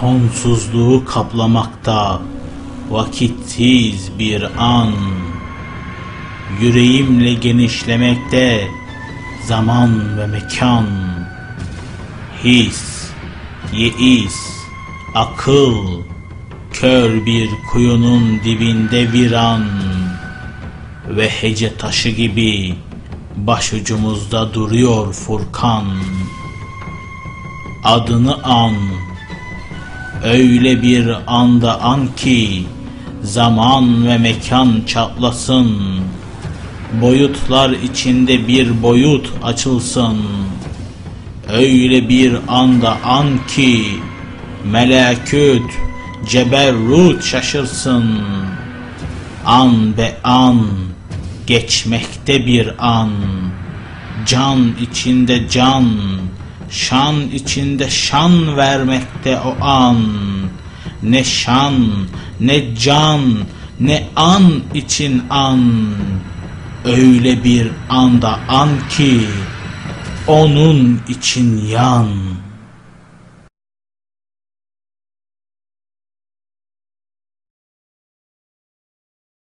Sonsuzluğu kaplamakta vakitsiz bir an. Yüreğimle genişlemekte zaman ve mekan. His, yeis, akıl Kör bir kuyunun dibinde viran. Ve hece taşı gibi başucumuzda duruyor Furkan. Adını an Öyle bir anda an ki Zaman ve mekan çatlasın. Boyutlar içinde bir boyut açılsın. Öyle bir anda an ki Melekut ceberrut şaşırsın. An be an geçmekte bir an. Can içinde can Şan içinde şan vermekte o an Ne şan ne can ne an için an Öyle bir anda an ki onun için yan.''